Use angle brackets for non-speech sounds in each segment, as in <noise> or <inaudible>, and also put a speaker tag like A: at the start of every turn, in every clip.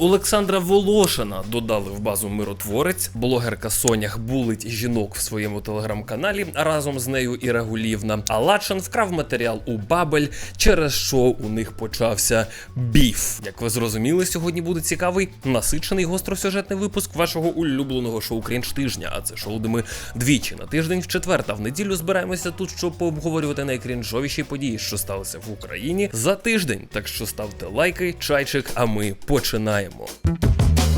A: Олександра Волошина додали в базу миротворець. Блогерка Сонях булить жінок в своєму телеграм-каналі разом з нею і Рагулівна. А Лачен вкрав матеріал у Бабель, через що у них почався біф. Як ви зрозуміли, сьогодні буде цікавий насичений гостросюжетний випуск вашого улюбленого шоу Крінж тижня. А це шоу, де ми двічі на тиждень в четвер та в неділю збираємося тут, щоб пообговорювати найкрінжовіші події, що сталися в Україні за тиждень. Так що ставте лайки, чайчик, а ми починаємо. も。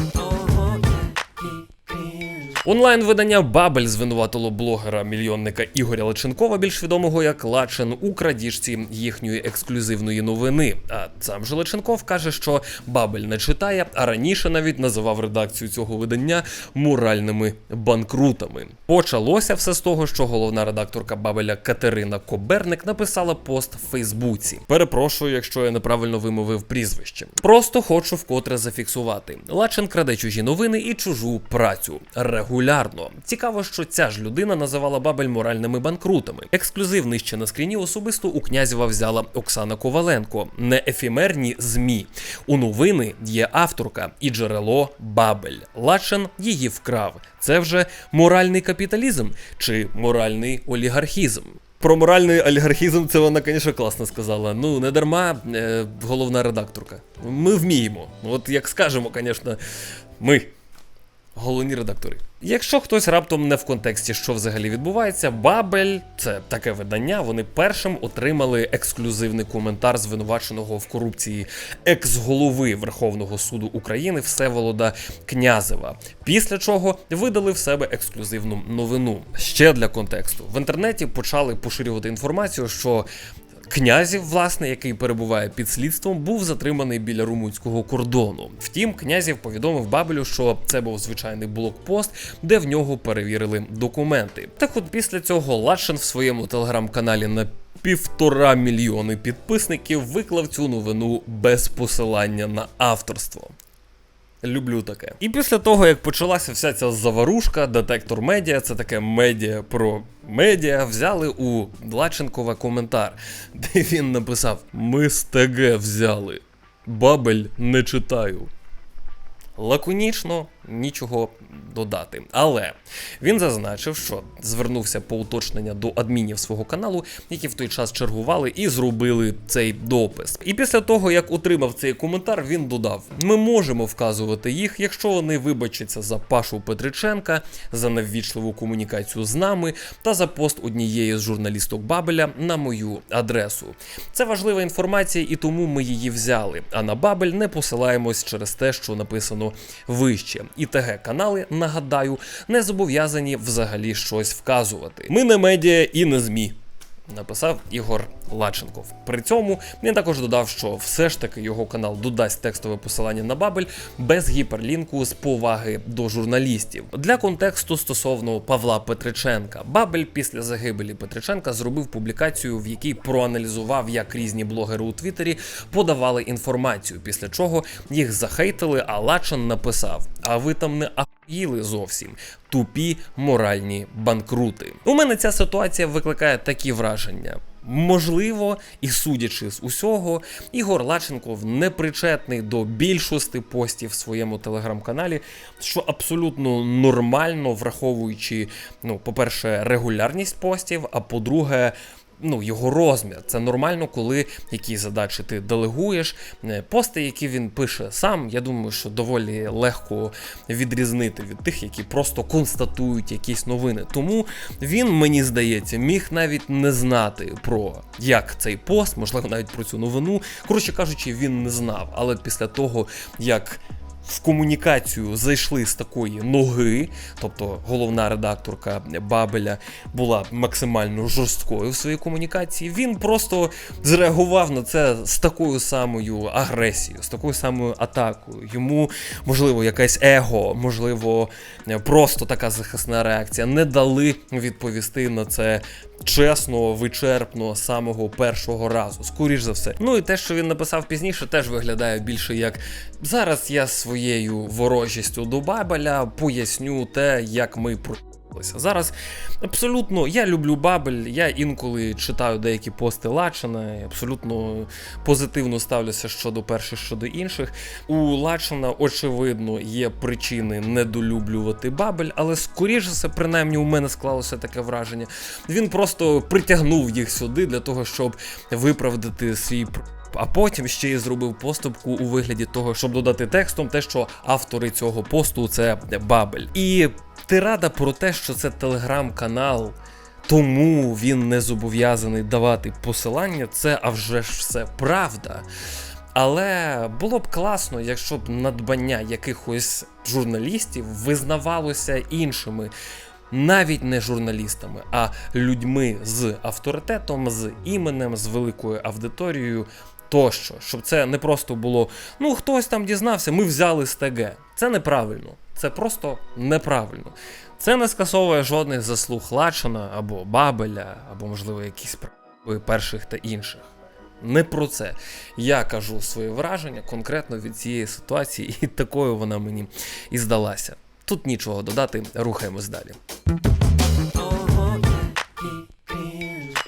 A: Онлайн-видання Бабель звинуватило блогера-мільйонника Ігоря Лаченкова, більш відомого як Лачен, у крадіжці їхньої ексклюзивної новини. А сам же Лаченков каже, що Бабель не читає, а раніше навіть називав редакцію цього видання моральними банкрутами. Почалося все з того, що головна редакторка Бабеля Катерина Коберник написала пост в Фейсбуці. Перепрошую, якщо я неправильно вимовив прізвище. Просто хочу вкотре зафіксувати. Лачен краде чужі новини і чужу працю регулярно. Цікаво, що ця ж людина називала Бабель моральними банкрутами. Ексклюзив нижче на скріні особисто у князєва взяла Оксана Коваленко. Не ефемерні змі. У новини є авторка і джерело Бабель. Лачен її вкрав. Це вже моральний капіталізм чи моральний олігархізм. Про моральний олігархізм це вона, звісно, класно сказала. Ну, не дарма е, головна редакторка. Ми вміємо. От як скажемо, звісно, ми. Головні редактори. Якщо хтось раптом не в контексті, що взагалі відбувається, Бабель це таке видання. Вони першим отримали ексклюзивний коментар звинуваченого в корупції екс-голови Верховного суду України Всеволода Князева. Після чого видали в себе ексклюзивну новину. Ще для контексту в інтернеті почали поширювати інформацію, що Князів, власне, який перебуває під слідством, був затриманий біля румунського кордону. Втім, князів повідомив Бабелю, що це був звичайний блокпост, де в нього перевірили документи. Так от після цього Лашин в своєму телеграм-каналі на півтора мільйони підписників виклав цю новину без посилання на авторство. Люблю таке. І після того, як почалася вся ця заварушка, детектор медіа, це таке медіа про медіа, взяли у Длаченкова коментар, <laughs> де він написав: Ми з ТГ взяли. Бабель не читаю. Лаконічно нічого додати. Але він зазначив, що звернувся по уточнення до адмінів свого каналу, які в той час чергували і зробили цей допис. І після того, як отримав цей коментар, він додав: ми можемо вказувати їх, якщо вони вибачаться за Пашу Петриченка, за неввічливу комунікацію з нами та за пост однієї з журналісток Бабеля на мою адресу. Це важлива інформація, і тому ми її взяли. А на Бабель не посилаємось через те, що написано вище. І ТГ канали, нагадаю, не зобов'язані взагалі щось вказувати. Ми не медіа і не ЗМІ. Написав Ігор Лаченков. При цьому він також додав, що все ж таки його канал додасть текстове посилання на Бабель без гіперлінку з поваги до журналістів. Для контексту стосовно Павла Петриченка, Бабель після загибелі Петриченка зробив публікацію, в якій проаналізував, як різні блогери у Твіттері подавали інформацію, після чого їх захейтили, а Лачен написав: А ви там не ахуїли зовсім. Тупі моральні банкрути. У мене ця ситуація викликає такі враження. Можливо, і судячи з усього, Ігор Лаченков не причетний до більшості постів в своєму телеграм-каналі, що абсолютно нормально, враховуючи, ну, по-перше, регулярність постів, а по-друге, ну, його розмір. Це нормально, коли якісь задачі ти делегуєш. Е, Пости, які він пише сам, я думаю, що доволі легко відрізнити від тих, які просто констатують якісь новини. Тому він, мені здається, міг навіть не знати про як цей пост, можливо, навіть про цю новину. Коротше кажучи, він не знав. Але після того, як в комунікацію зайшли з такої ноги, тобто головна редакторка Бабеля була максимально жорсткою в своїй комунікації. Він просто зреагував на це з такою самою агресією, з такою самою атакою. Йому, можливо, якесь его, можливо, просто така захисна реакція. Не дали відповісти на це. Чесно, вичерпно самого першого разу, скоріш за все. Ну і те, що він написав пізніше, теж виглядає більше як зараз я своєю ворожістю до Бабеля поясню те, як ми про Зараз абсолютно я люблю Бабель, я інколи читаю деякі пости Лачина, абсолютно позитивно ставлюся щодо перших, щодо інших. У Лачина, очевидно, є причини недолюблювати Бабель, але скоріше все, принаймні, у мене склалося таке враження. Він просто притягнув їх сюди для того, щоб виправдати свій. а потім ще й зробив поступку у вигляді того, щоб додати текстом те, що автори цього посту це Бабель. І тирада про те, що це телеграм-канал, тому він не зобов'язаний давати посилання, це а вже ж все правда. Але було б класно, якщо б надбання якихось журналістів визнавалося іншими. Навіть не журналістами, а людьми з авторитетом, з іменем, з великою аудиторією тощо, щоб це не просто було ну хтось там дізнався, ми взяли з. Це неправильно, це просто неправильно. Це не скасовує жодних заслуг Лачина або Бабеля, або, можливо, якісь справи перших та інших. Не про це. Я кажу своє враження конкретно від цієї ситуації, і такою вона мені і здалася. Тут нічого додати, рухаємось далі.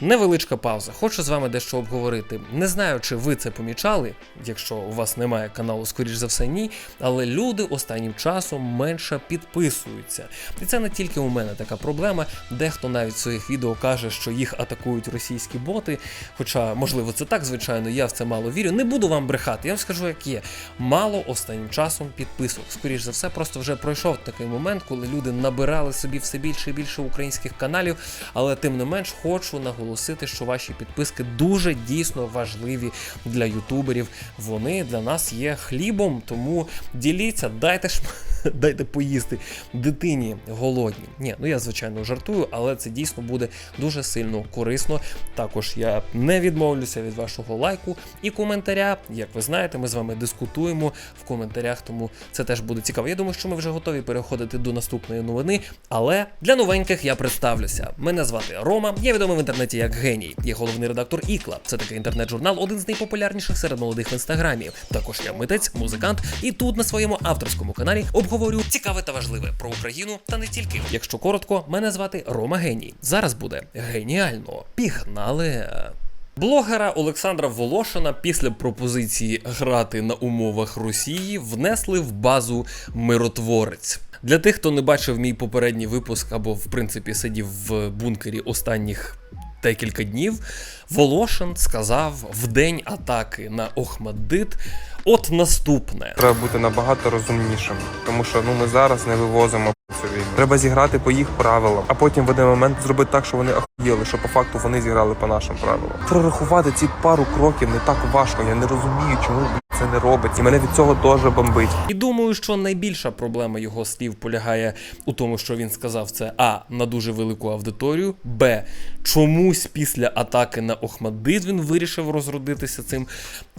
A: Невеличка пауза. Хочу з вами дещо обговорити. Не знаю, чи ви це помічали, якщо у вас немає каналу, скоріш за все, ні. Але люди останнім часом менше підписуються. І це не тільки у мене така проблема. Дехто навіть в своїх відео каже, що їх атакують російські боти. Хоча, можливо, це так, звичайно, я в це мало вірю. Не буду вам брехати, я вам скажу, як є. Мало останнім часом підписок. Скоріш за все, просто вже пройшов такий момент, коли люди набирали собі все більше і більше українських каналів. Але тим не менш хочу наголосити, що ваші підписки дуже дійсно важливі для ютуберів. Вони для нас є хлібом, тому діліться, дайте ж. <laughs> Дайте поїсти дитині голодні. Ні, ну я звичайно жартую, але це дійсно буде дуже сильно корисно. Також я не відмовлюся від вашого лайку і коментаря. Як ви знаєте, ми з вами дискутуємо в коментарях, тому це теж буде цікаво. Я думаю, що ми вже готові переходити до наступної новини. Але для новеньких я представлюся. Мене звати Рома. Я відомий в інтернеті геній. Я головний редактор Ікла. Це такий інтернет-журнал, один з найпопулярніших серед молодих в інстаграмі. Також я митець, музикант, і тут на своєму авторському каналі обговорю цікаве та важливе про Україну та не тільки. Якщо коротко, мене звати Рома Геній. Зараз буде геніально. Пігнали. Блогера Олександра Волошина після пропозиції грати на умовах Росії внесли в базу миротворець. Для тих, хто не бачив мій попередній випуск або в принципі сидів в бункері останніх декілька днів, Волошин сказав в день атаки на Охмаддит от наступне.
B: Треба бути набагато розумнішим, тому що ну ми зараз не вивозимо цю війну. Треба зіграти по їх правилам, а потім в один момент зробити так, що вони ахуєли, що по факту вони зіграли по нашим правилам. Прорахувати ці пару кроків не так важко. Я не розумію, чому це не робиться. І мене від цього дуже бомбить.
A: І думаю, що найбільша проблема його слів полягає у тому, що він сказав це а на дуже велику аудиторію, б чомусь після атаки на Охмаддит він вирішив розродитися цим.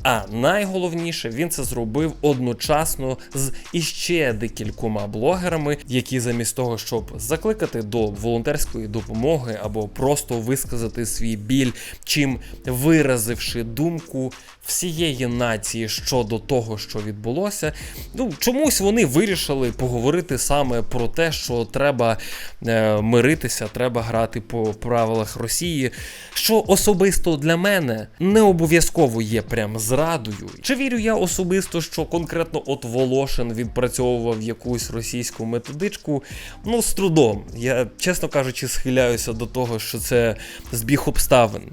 A: А найголовніше, він це зробив одночасно з іще декількома блогерами, які замість того, щоб закликати до волонтерської допомоги або просто висказати свій біль, чим виразивши думку всієї нації щодо того, що відбулося, ну чомусь вони вирішили поговорити саме про те, що треба е, миритися, треба грати по правилах Росії, що особисто для мене не обов'язково є прям зрадою. Чи вірю я особисто, що конкретно от Волошин відпрацьовував якусь російську методичку? Ну, з трудом. Я, чесно кажучи, схиляюся до того, що це збіг обставин.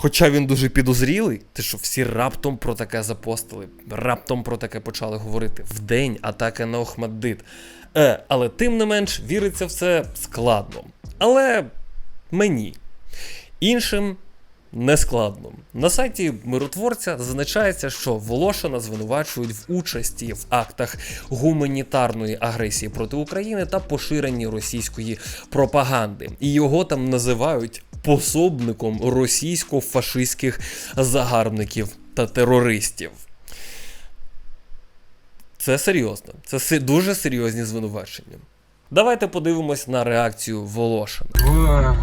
A: Хоча він дуже підозрілий, те, що всі раптом про таке запостили, раптом про таке почали говорити в день атаки на Охмаддит. Е, але тим не менш віриться в це складно. Але мені. Іншим нескладно. На сайті миротворця зазначається, що Волошина звинувачують в участі в актах гуманітарної агресії проти України та поширенні російської пропаганди. І його там називають пособником російсько-фашистських загарбників та терористів. Це серйозно, це дуже серйозні звинувачення. Давайте подивимось на реакцію Волошина.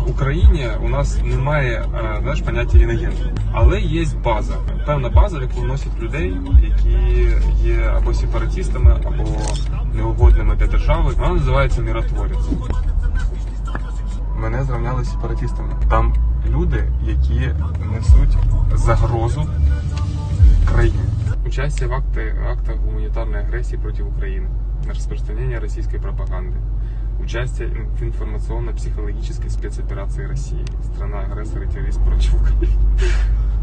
C: В Україні у нас немає е, знаєш, поняття інагенту, але є база. Певна база, в яку вносять людей, які є або сепаратистами, або неугодними для держави. Вона називається миротворець мене зрівняли з сепаратистами. Там люди, які несуть загрозу країні. Участие в, акте, актах гуманитарной агрессии против Украины, распространение российской пропаганды, участие в информационно-психологической спецоперации России, страна-агрессор и террорист против Украины,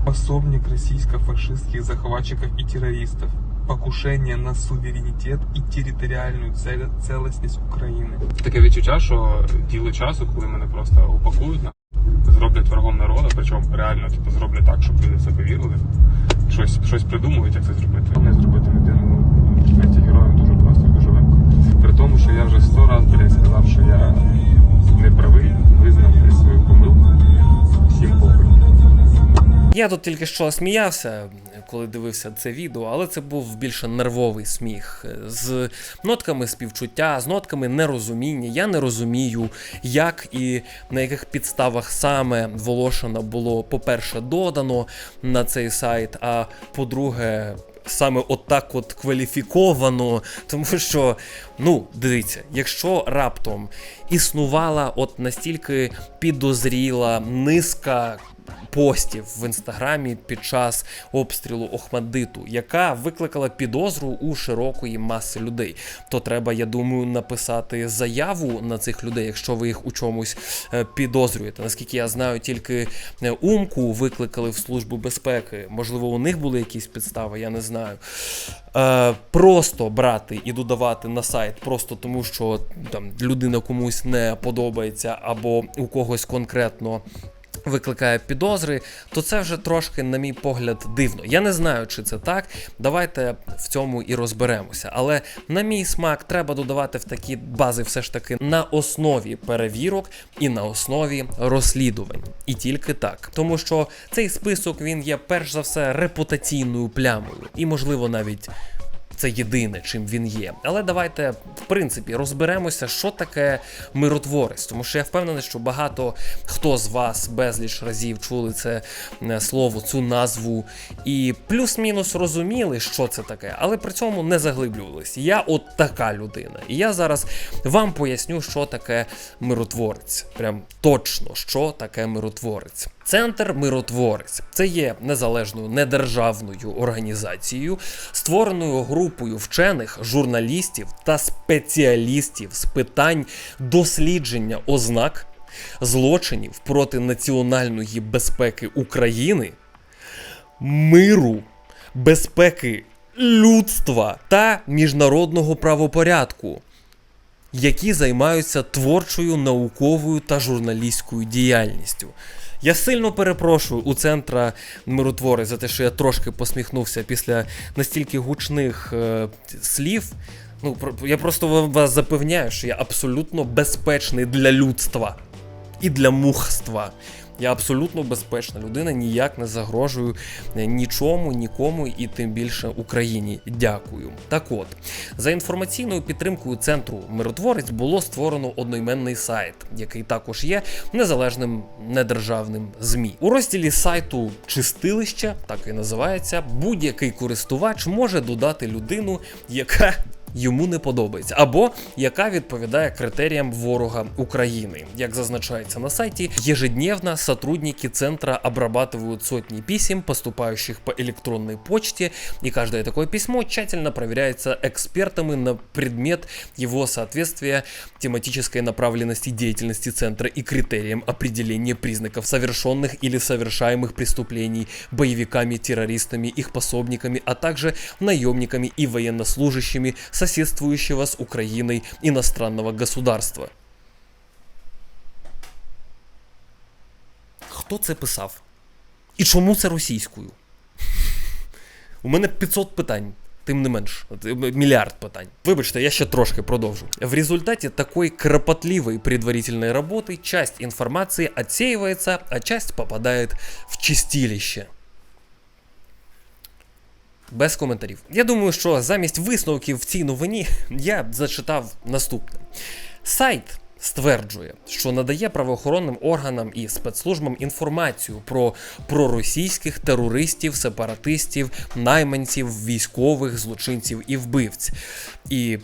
C: пособник российско-фашистских захватчиков и террористов, покушение на суверенитет і територіальну цель- целостність України. Таке відчуття, що діло часу, коли мене просто упакують на зроблять врагом народу, причому реально типу, зроблять так, щоб люди в це повірили. Щось, щось придумують, як це зробити. Не зробити людину знаєте, героєм дуже просто і дуже легко. При тому, що я вже сто разів блядь, сказав, що я не правий, визнав свою помилку. Всім похуй.
A: Я тут тільки що сміявся, коли дивився це відео, але це був більше нервовий сміх з нотками співчуття, з нотками нерозуміння. Я не розумію, як і на яких підставах саме Волошина було, по-перше, додано на цей сайт, а по-друге. Саме отак от кваліфіковано, тому що, ну, дивіться, якщо раптом існувала от настільки підозріла низка постів в інстаграмі під час обстрілу Охмаддиту, яка викликала підозру у широкої маси людей. То треба, я думаю, написати заяву на цих людей, якщо ви їх у чомусь е, підозрюєте. Наскільки я знаю, тільки е, умку викликали в службу безпеки. Можливо, у них були якісь підстави, я не знаю. Е, просто брати і додавати на сайт, просто тому що там людина комусь не подобається, або у когось конкретно викликає підозри, то це вже трошки, на мій погляд, дивно. Я не знаю, чи це так. Давайте в цьому і розберемося. Але на мій смак треба додавати в такі бази все ж таки на основі перевірок і на основі розслідувань. І тільки так. Тому що цей список він є перш за все репутаційною плямою, і можливо навіть це єдине, чим він є. Але давайте, в принципі, розберемося, що таке миротворець. Тому що я впевнений, що багато хто з вас безліч разів чули це е, слово, цю назву, і плюс-мінус розуміли, що це таке, але при цьому не заглиблювались. Я от така людина. І я зараз вам поясню, що таке миротворець. Прям точно, що таке миротворець. Центр миротворець це є незалежною недержавною організацією, створеною групою вчених, журналістів та спеціалістів з питань дослідження ознак злочинів проти національної безпеки України, миру, безпеки людства та міжнародного правопорядку які займаються творчою, науковою та журналістською діяльністю. Я сильно перепрошую у центра миротвори за те, що я трошки посміхнувся після настільки гучних е, слів. Ну, про- я просто вас запевняю, що я абсолютно безпечний для людства і для мухства. Я абсолютно безпечна людина, ніяк не загрожую е, нічому, нікому і тим більше Україні. Дякую. Так от, за інформаційною підтримкою центру миротворець було створено одноіменний сайт, який також є незалежним недержавним ЗМІ. У розділі сайту Чистилище, так і називається, будь-який користувач може додати людину, яка йому не подобається, або яка відповідає критеріям ворога України. Як зазначається на сайті, ежедневно сотрудники центра обрабатывают сотни писем, поступающих по электронной почте, и каждое такое письмо тщательно проверяется экспертами на предмет его соответствия тематической направленности деятельности центра и критериям определения признаков совершенных или совершаемых преступлений боевиками, террористами, их пособниками, а также наемниками и военнослужащими соседствующего с Украиной иностранного государства. Хто це писав? І чому це російською? У мене 500 питань. Тим не менш, е, мільярд питань. Вибачте, я ще трошки продовжу. В результате такой кропотливой предварительной работы часть информации отсеивается, а часть попадает в чистилище. Без коментарів. Я думаю, що замість висновків в цій новині я зачитав наступне. Сайт стверджує, що надає правоохоронним органам і спецслужбам інформацію про проросійських терористів, сепаратистів, найманців, військових, злочинців і вбивць. І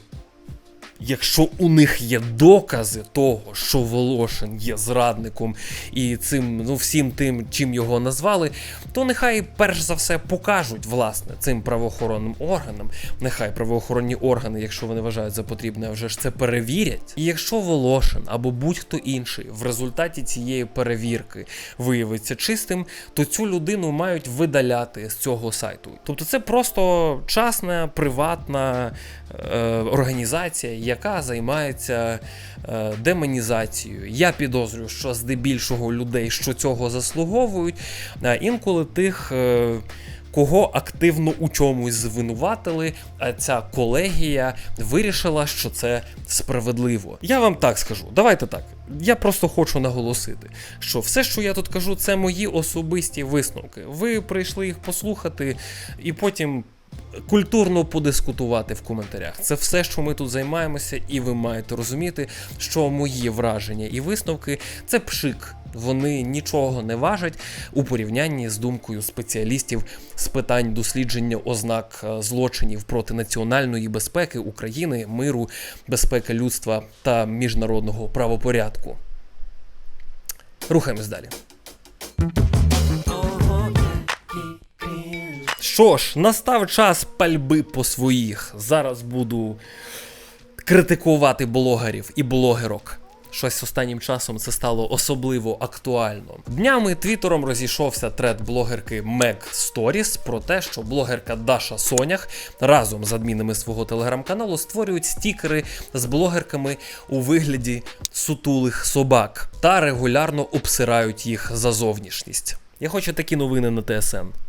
A: Якщо у них є докази того, що Волошин є зрадником і цим, ну всім тим, чим його назвали, то нехай перш за все покажуть власне цим правоохоронним органам. Нехай правоохоронні органи, якщо вони вважають за потрібне, вже ж це перевірять. І якщо Волошин або будь-хто інший в результаті цієї перевірки виявиться чистим, то цю людину мають видаляти з цього сайту. Тобто це просто частна приватна е, організація, яка займається е, демонізацією. Я підозрюю, що здебільшого людей, що цього заслуговують, а інколи тих. Е, Кого активно у чомусь звинуватили, а ця колегія вирішила, що це справедливо. Я вам так скажу, давайте так. Я просто хочу наголосити, що все, що я тут кажу, це мої особисті висновки. Ви прийшли їх послухати і потім культурно подискутувати в коментарях. Це все, що ми тут займаємося, і ви маєте розуміти, що мої враження і висновки це пшик. Вони нічого не важать у порівнянні з думкою спеціалістів з питань дослідження ознак е, злочинів проти національної безпеки України, миру, безпеки людства та міжнародного правопорядку. Рухаємось далі. Що ж, настав час пальби по своїх. Зараз буду критикувати блогерів і блогерок. Щось останнім часом це стало особливо актуально. Днями твіттером розійшовся тред блогерки Meg Stories про те, що блогерка Даша Сонях разом з адмінами свого телеграм-каналу створюють стікери з блогерками у вигляді сутулих собак та регулярно обсирають їх за зовнішність. Я хочу такі новини на ТСН.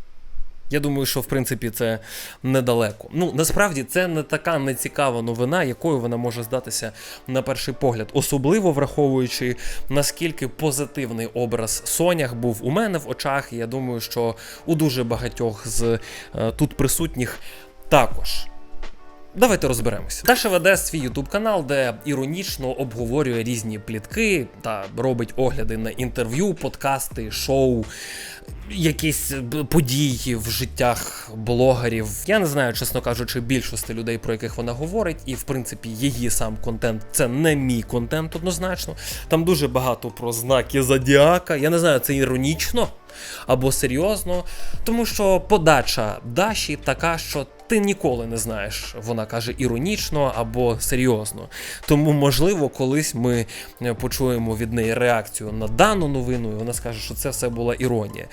A: Я думаю, що в принципі це недалеко. Ну насправді це не така нецікава новина, якою вона може здатися на перший погляд, особливо враховуючи наскільки позитивний образ Сонях був у мене в очах. І я думаю, що у дуже багатьох з е, тут присутніх також. Давайте розберемося. Даша веде свій ютуб канал, де іронічно обговорює різні плітки та робить огляди на інтерв'ю, подкасти, шоу, якісь події в життях блогерів. Я не знаю, чесно кажучи, більшості людей, про яких вона говорить, і в принципі її сам контент це не мій контент однозначно. Там дуже багато про знаки зодіака. Я не знаю, це іронічно або серйозно, тому що подача Даші така, що ти ніколи не знаєш, вона каже іронічно або серйозно. Тому, можливо, колись ми е, почуємо від неї реакцію на дану новину, і вона скаже, що це все була іронія.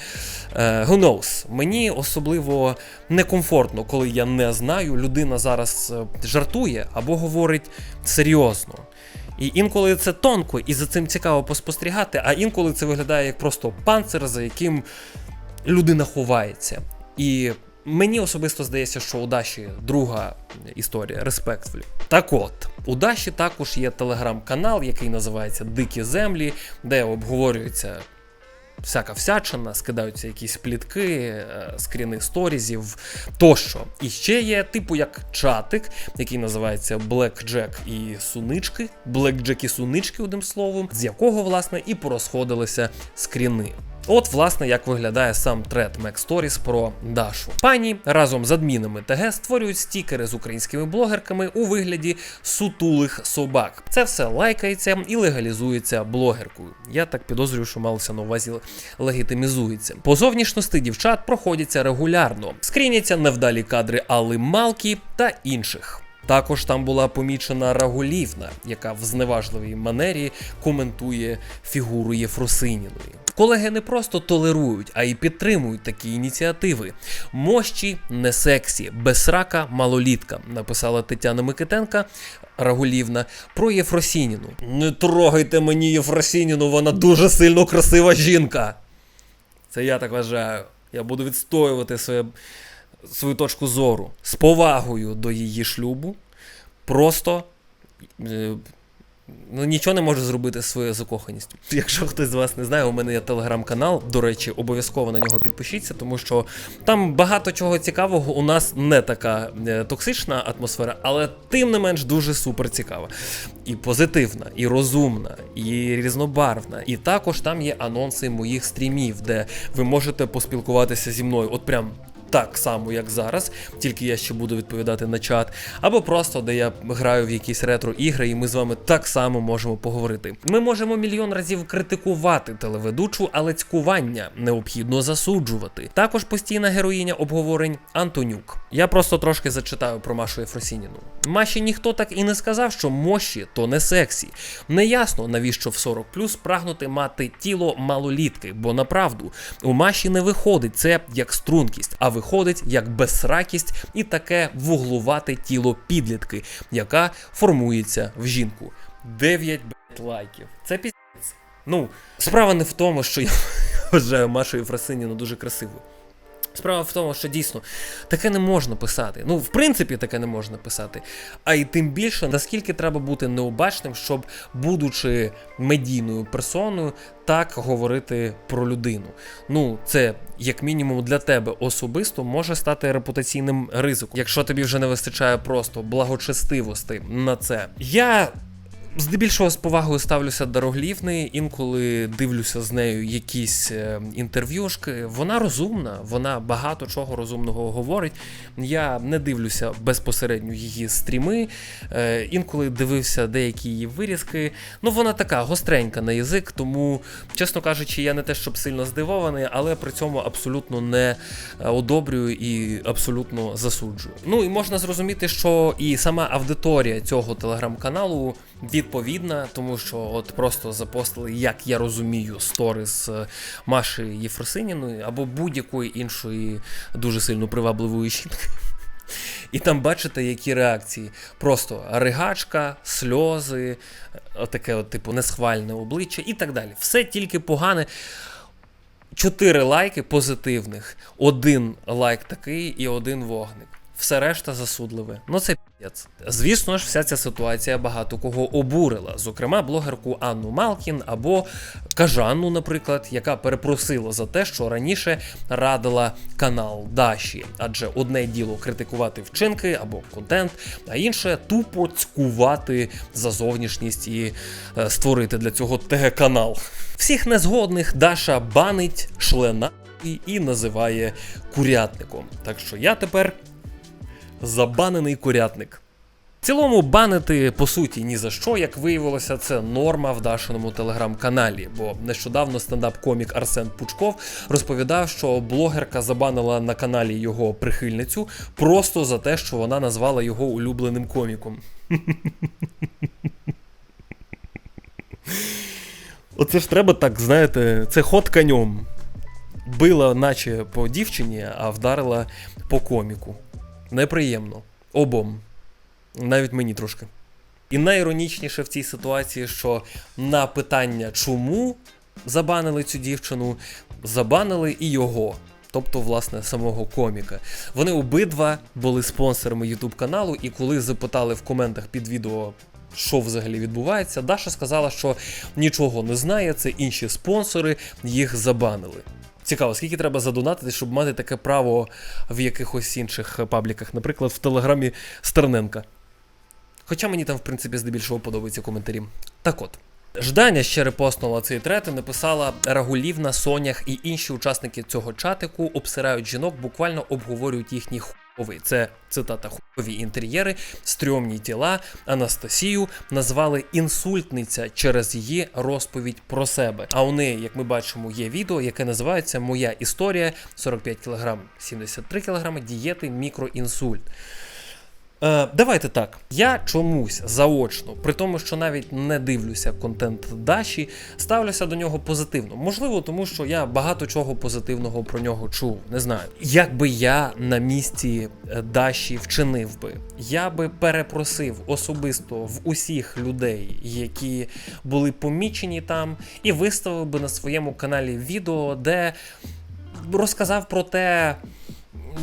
A: Е, who knows? Мені особливо некомфортно, коли я не знаю, людина зараз е, жартує або говорить серйозно. І інколи це тонко, і за цим цікаво поспостерігати, а інколи це виглядає як просто панцир, за яким людина ховається. І мені особисто здається, що у Даші друга історія респектфлі. Так от, у Даші також є телеграм-канал, який називається Дикі Землі, де обговорюється всяка всячина, скидаються якісь плітки, е, скріни сторізів тощо. І ще є, типу, як чатик, який називається Blackjack і Сунички, Blackjack і Сунички, одним словом, з якого, власне, і порозходилися скріни. От, власне, як виглядає сам тред Mac Stories про Дашу. Пані разом з адмінами ТГ створюють стікери з українськими блогерками у вигляді сутулих собак. Це все лайкається і легалізується блогеркою. Я так підозрюю, що малося на увазі легітимізується. По зовнішності дівчат проходяться регулярно, скріняться невдалі кадри Алли Малкі та інших. Також там була помічена Рагулівна, яка в зневажливій манері коментує фігуру Єфросиніної. Колеги не просто толерують, а й підтримують такі ініціативи. Мощі не сексі, без срака малолітка, написала Тетяна Микитенка Рагулівна про Єфросініну. Не трогайте мені Єфросініну, вона дуже сильно красива жінка. Це я так вважаю. Я буду відстоювати своє, свою точку зору з повагою до її шлюбу. Просто е, ну, нічого не може зробити зі своєю закоханістю. Якщо хтось з вас не знає, у мене є телеграм-канал. До речі, обов'язково на нього підпишіться, тому що там багато чого цікавого. У нас не така е, токсична атмосфера, але тим не менш дуже супер цікава. І позитивна, і розумна, і різнобарвна. І також там є анонси моїх стрімів, де ви можете поспілкуватися зі мною. От прям так само, як зараз, тільки я ще буду відповідати на чат, або просто де я граю в якісь ретро-ігри, і ми з вами так само можемо поговорити. Ми можемо мільйон разів критикувати телеведучу, але цькування необхідно засуджувати. Також постійна героїня обговорень Антонюк. Я просто трошки зачитаю про Машу Єфросініну. Маші ніхто так і не сказав, що мощі то не сексі. Неясно, навіщо в 40 прагнути мати тіло малолітки, бо направду у Маші не виходить це як стрункість, а виходить як безсракість і таке вуглувате тіло підлітки, яка формується в жінку. 9 блядь, лайків. Це піздець. Ну, справа не в тому, що я <laughs> вважаю Машу Єфросиніну дуже красивою. Справа в тому, що дійсно таке не можна писати. Ну, в принципі, таке не можна писати. А й тим більше, наскільки треба бути необачним, щоб, будучи медійною персоною, так говорити про людину. Ну, це як мінімум для тебе особисто може стати репутаційним ризиком, якщо тобі вже не вистачає просто благочестивості на це. Я Здебільшого з повагою ставлюся до Роглівни, інколи дивлюся з нею якісь е, інтерв'юшки. Вона розумна, вона багато чого розумного говорить. Я не дивлюся безпосередньо її стріми. Е, інколи дивився деякі її вирізки. Ну, вона така гостренька на язик, тому, чесно кажучи, я не те, щоб сильно здивований, але при цьому абсолютно не е, одобрюю і абсолютно засуджую. Ну і можна зрозуміти, що і сама аудиторія цього телеграм-каналу відповідна, тому що от просто запостили, як я розумію, сторіс е, Маші Єфросиніної або будь-якої іншої дуже сильно привабливої жінки. І там бачите, які реакції. Просто ригачка, сльози, е, таке, от, типу, несхвальне обличчя і так далі. Все тільки погане. Чотири лайки позитивних, один лайк такий і один вогник. Все решта засудливе. Ну це п'єць. Звісно ж, вся ця ситуація багато кого обурила. Зокрема, блогерку Анну Малкін або Кажанну, наприклад, яка перепросила за те, що раніше радила канал Даші. Адже одне діло критикувати вчинки або контент, а інше тупо цькувати за зовнішність і е, створити для цього ТГ-канал. Всіх незгодних Даша банить, шлена і, і називає курятником. Так що я тепер забанений курятник. В цілому банити по суті ні за що, як виявилося, це норма в Дашиному телеграм-каналі. Бо нещодавно стендап-комік Арсен Пучков розповідав, що блогерка забанила на каналі його прихильницю просто за те, що вона назвала його улюбленим коміком. <laughs> Оце ж треба так, знаєте, це ход конем. Била, наче по дівчині, а вдарила по коміку. Неприємно. Обом. Навіть мені трошки. І найіронічніше в цій ситуації, що на питання, чому забанили цю дівчину, забанили і його. Тобто, власне, самого коміка. Вони обидва були спонсорами YouTube каналу, і коли запитали в коментах під відео, що взагалі відбувається, Даша сказала, що нічого не знає, це інші спонсори їх забанили. Цікаво, скільки треба задонатити, щоб мати таке право в якихось інших пабліках, наприклад, в телеграмі Стерненка. Хоча мені там, в принципі, здебільшого подобаються коментарі. Так от. Ждання ще репостнула цей трет і написала Рагулівна, Сонях і інші учасники цього чатику обсирають жінок, буквально обговорюють їхні хуйові. Це цитата хуйові інтер'єри, стрьомні тіла. Анастасію назвали інсультниця через її розповідь про себе. А у неї, як ми бачимо, є відео, яке називається Моя історія 45 кг, 73 кг дієти мікроінсульт. Е, давайте так. Я чомусь заочно, при тому, що навіть не дивлюся контент Даші, ставлюся до нього позитивно. Можливо, тому що я багато чого позитивного про нього чув. Не знаю. Якби я на місці е, Даші вчинив би, я би перепросив особисто в усіх людей, які були помічені там, і виставив би на своєму каналі відео, де розказав про те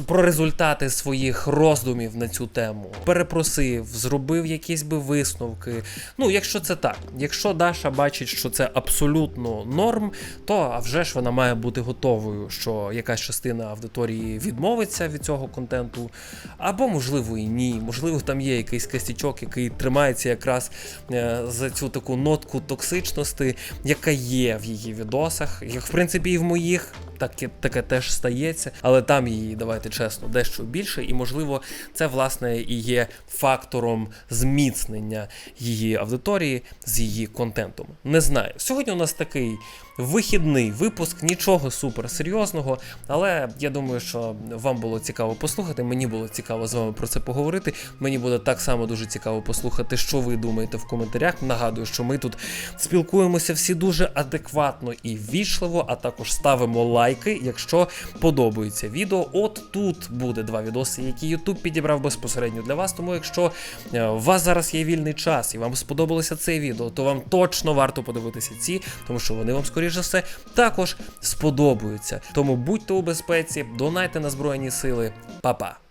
A: про результати своїх роздумів на цю тему, перепросив, зробив якісь би висновки. Ну, якщо це так, якщо Даша бачить, що це абсолютно норм, то а вже ж вона має бути готовою, що якась частина аудиторії відмовиться від цього контенту, або можливо і ні. Можливо, там є якийсь костячок, який тримається якраз е, за цю таку нотку токсичності, яка є в її відосах, як в принципі і в моїх. таке, таке теж стається, але там її, давайте чесно, дещо більше, і можливо, це власне і є фактором зміцнення її аудиторії з її контентом. Не знаю. Сьогодні у нас такий вихідний випуск, нічого супер серйозного, але я думаю, що вам було цікаво послухати. Мені було цікаво з вами про це поговорити. Мені буде так само дуже цікаво послухати, що ви думаєте в коментарях. Нагадую, що ми тут спілкуємося всі дуже адекватно і ввічливо, а також ставимо лайки, якщо подобається відео. От тут буде два відоси, які YouTube підібрав безпосередньо для вас. Тому якщо е, у вас зараз є вільний час і вам сподобалося це відео, то вам точно варто подивитися ці, тому що вони вам скоріш за все також сподобаються. Тому будьте у безпеці, донайте на збройні сили. Па-па!